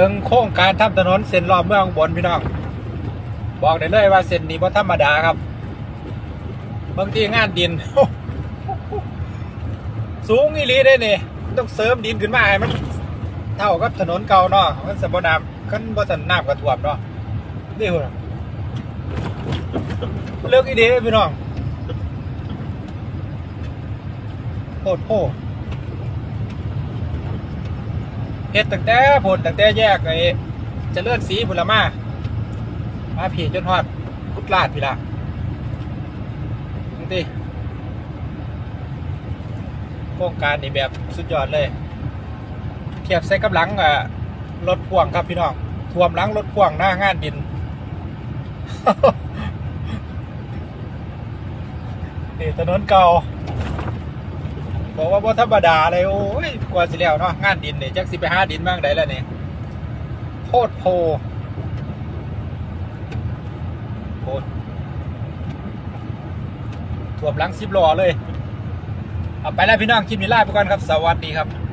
เบิ่งโครงการทำถนนเส้นรอบเมืองบนพี่น้อง บอกได้เลยว่าเส้นนี้บ่ธรรมดาครับบางทีงานดิน สูงอีลีได้นี่ต้องเสริมดินขึ้นมาให้มัน เท่ากับถนนเก่าเนาะมันสมบูรณ์น้ำขึ้นบ่ทันน้ำกระท่วมเนาะนี่หุ่นเลือกอีเดียพี่น้องโคตรโพ เฮ็ดตั้งแต่ผลตั้งแต่แยกไอ้เจะเลื่อนสีผุละมามาผีจนฮอดกุดลาดพี่ละนี่ติโครงการนี่แบบสุดยอดเลย เทียบใส่กับหลังอะรถพ่วงครับพี่น้องท่วมหลังรถพ่วงหน้างานดิน นี่ถนนเก่า บอกว่าบ่ธรรมดาเลยโอ้ยกว่าสิแล้วเนาะงานดินเนี่ยจักสิไปหาดินบ้างได้แล้วเนี่ยโคตรโพโคตรท่วมหลังสิบล้อเลย เอาไปแล้วพี่น้องคลิปนี้ลาไปก่อนครับ สวัสดีครับ